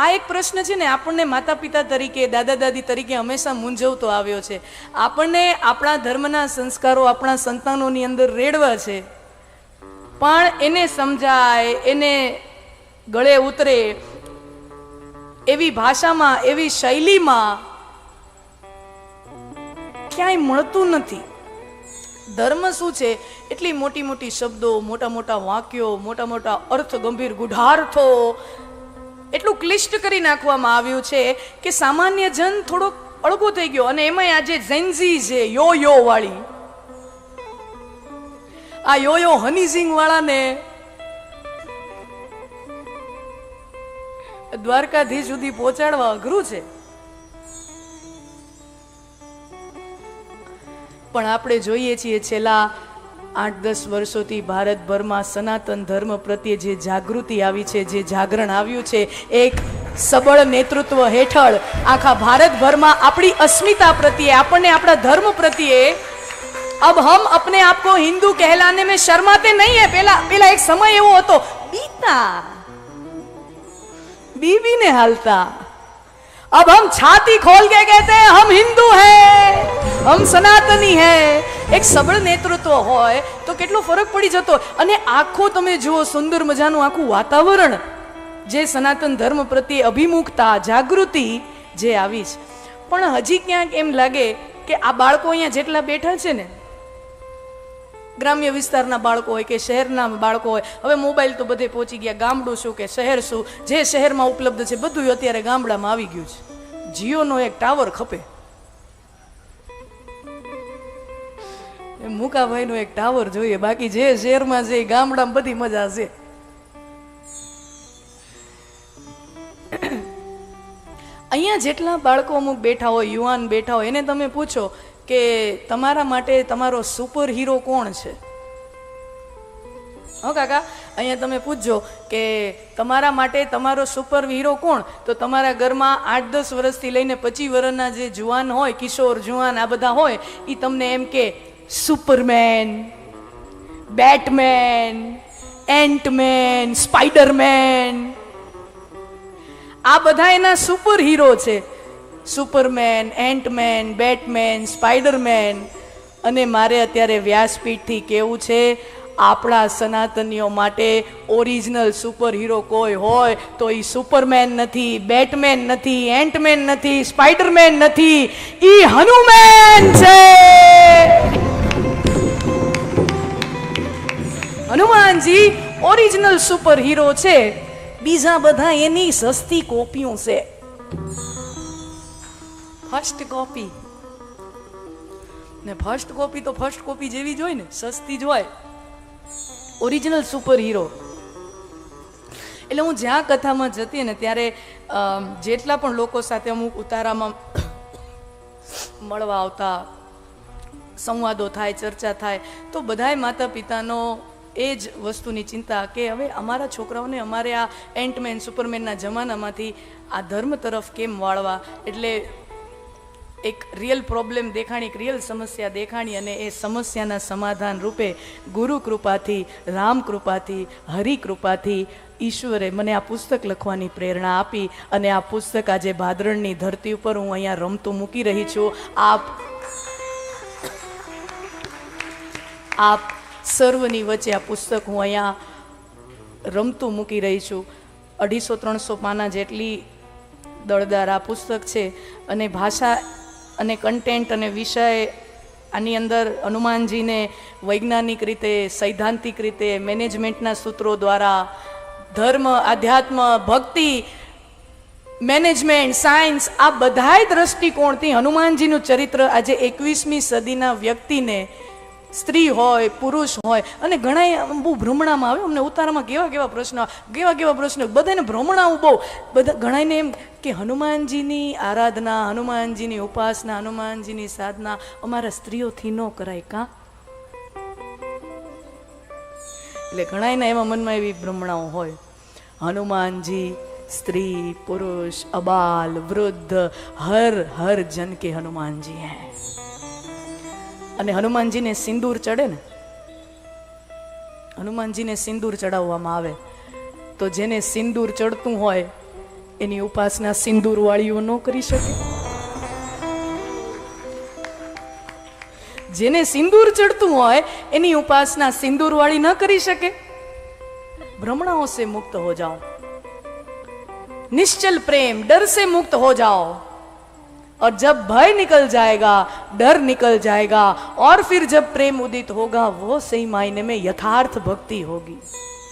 આ એક પ્રશ્ન છે ને આપણને માતા પિતા તરીકે દાદા દાદી તરીકે હંમેશા મૂંઝવતો આવ્યો છે. આપણને આપણા ધર્મના સંસ્કારો, આપણા સંતાનોની અંદર રેડવા છે. પણ એને સમજાય, એને ગળે ઉતરે એવી ભાષામાં, એવી શૈલીમાં ક્યાંય મળતું નથી. ધર્મ શું છે? એટલી મોટી મોટી શબ્દો મોટા મોટા વાક્યો મોટા મોટા અર્થ ગંભીર ગુઢાર્થો એટલું ક્લિષ્ટ કરી નાખવામાં આવ્યું છે કે સામાન્ય જન થોડોક અળગો થઈ ગયો અને એમાંય આજે ઝેન્ઝી છે યો યો વાળી. આ યો યો હનીઝિંગ વાળાને દ્વારકાધીશ સુધી પહોંચાડવા અઘરું છે. પણ આપણે જોઈએ છીએ છેલ્લા આઠ દસ વર્ષોથી ભારતભરમાં સનાતન ધર્મ પ્રત્યે જે જાગૃતિ આવી છે, જે જાગરણ આવ્યું છે, એક સબળ નેતૃત્વ હેઠળ આખા ભારતભરમાં આપણી અસ્મિતા પ્રત્યે, આપણને આપણા ધર્મ પ્રત્યે, અબ હમ અપને આપકો હિન્દુ કહેલાને મેં શર્માતે નહીં હે. પેલા પેલા એક સમય એવો હતો. બીતા. બીવીને હાલતા. અબ હમ છાતી ખોલ કે કહેતે હમ હિન્દુ હૈ. હમ સનાતની હૈ. એક સબળ નેતૃત્વ હોય તો કેટલો ફરક પડી જતો. અને આખો તમે જુઓ સુંદર મજાનું આખું વાતાવરણ. જે સનાતન ધર્મ પ્રત્યે અભિમુખતા, જાગૃતિ જે આવી છે. પણ હજી ક્યાંક એમ લાગે કે આ બાળકો અહીંયા જેટલા બેઠા છે ને, ગ્રામ્ય વિસ્તારના બાળકો હોય કે શહેરના બાળકો હોય, હવે મોબાઈલ તો બધે પહોંચી ગયા, ગામડું શું કે શહેર શું, જે શહેરમાં ઉપલબ્ધ છે બધું અત્યારે ગામડામાં આવી ગયું છે. જીઓનો એક ટાવર ખપે. એ મુકાભાઈનો એક ટાવર જોઈએ. બાકી જે શહેરમાં છે ગામડામાં બધી મજા છે. અહીંયા જેટલા બાળકો અમુક બેઠા હોય, યુવાન બેઠા હોય, એને તમે પૂછો કે તમારા માટે તમારો સુપર હીરો કોણ છે? હો કાકા, અહીંયા તમે પૂછજો કે તમારા માટે તમારો સુપર હીરો કોણ? તો તમારા ઘરમાં આઠ દસ વર્ષથી લઈને પચીસ વર્ષના જે જુવાન હોય, કિશોર જુવાન આ બધા હોય એ તમને એમ કે સુપરમેન બેટમેન એન્ટમેન સ્પાઈડરમેન આ બધા એના સુપર હીરો છે. સુપરમેન એન્ટમેન બેટમેન સ્પાઈડરમેન અને મારે અત્યારે વ્યાસપીઠથી કેવું છે, આપણા સનાતનીઓ માટે ઓરિજિનલ સુપર હીરો કોઈ હોય તો એ સુપરમેન નથી બેટમેન નથી એન્ટમેન નથી સ્પાઈડરમેન નથી. એ હનુમેન છે! હનુમાનજી ઓરિજિનલ સુપર હીરો છે. બીજા બધા એની સસ્તી કોપીઓ છે. ફર્સ્ટ કોપી ને ફર્સ્ટ કોપી તો ફર્સ્ટ કોપી જેવી જ હોય ને, સસ્તી જ હોય. ઓરિજિનલ સુપર હીરો એટલે હું જ્યાં કથામાં જતી ને ત્યારે જેટલા પણ લોકો સાથે અમુક ઉતારામાં મળવા આવતા, સંવાદો થાય, ચર્ચા થાય, તો બધાય માતા પિતાનો એ જ વસ્તુની ચિંતા કે હવે અમારા છોકરાઓને અમારે આ એન્ટમેન સુપરમેનના જમાનામાંથી આ ધર્મ તરફ કેમ વાળવા? એટલે એક રિયલ પ્રોબ્લેમ દેખાણી, એક રિયલ સમસ્યા દેખાણી અને એ સમસ્યાના સમાધાન રૂપે ગુરુ કૃપાથી, રામ કૃપાથી, હરિ કૃપાથી ઈશ્વરે મને આ પુસ્તક લખવાની પ્રેરણા આપી અને આ પુસ્તક આજે ભાદરણની ધરતી ઉપર હું અહીંયા રમતું મૂકી રહી છું. આપ આપ સર્વની વચ્ચે આ પુસ્તક હું અહીંયા રમતું મૂકી રહી છું. અઢીસો ત્રણસો પાના જેટલી દળદાર આ પુસ્તક છે અને ભાષા અને કન્ટેન્ટ અને વિષય આની અંદર હનુમાનજીને વૈજ્ઞાનિક રીતે, સૈદ્ધાંતિક રીતે મેનેજમેન્ટના સૂત્રો દ્વારા, ધર્મ, આધ્યાત્મ, ભક્તિ મેનેજમેન્ટ સાયન્સ આ બધાય દ્રષ્ટિકોણથી હનુમાનજીનું ચરિત્ર આજે એકવીસમી સદીના વ્યક્તિને સ્ત્રી હોય, પુરુષ હોય, અને ઘણા બહુ ભ્રમણામાં આવે અમને ઉતારામાં કેવા કેવા પ્રશ્નો, કેવા કેવા પ્રશ્નો. બધાને ભ્રમણાઓ બહુ. બધા ઘણાને એમ કે હનુમાનજીની આરાધના, હનુમાનજીની ઉપાસના, હનુમાનજીની સાધના અમારા સ્ત્રીઓથી ન કરાય કાં? એટલે ઘણાયના એવા મનમાં એવી ભ્રમણાઓ હોય. હનુમાનજી, સ્ત્રી, પુરુષ, અબાલ, વૃદ્ધ, હર હર જન કે હનુમાનજી હૈ. અને હનુમાનજીને સિંદૂર ચડે ને, હનુમાનજીને સિંદૂર ચડાવવામાં આવે, તો જેને સિંદૂર ચડતું હોય, એની ઉપાસના સિંદૂર વાળીઓ ન કરી શકે. જેને સિંદૂર ચડતું હોય, એની ઉપાસના સિંદૂરવાળી ન કરી શકે. ભ્રમણાઓ સે મુક્ત હો જાઓ. નિશ્ચલ પ્રેમ ડર સે મુક્ત હો જાઓ. और जब भय निकल जाएगा डर निकल जाएगा और फिर जब प्रेम उदित होगा वो सही मायने में यथार्थ भक्ति होगी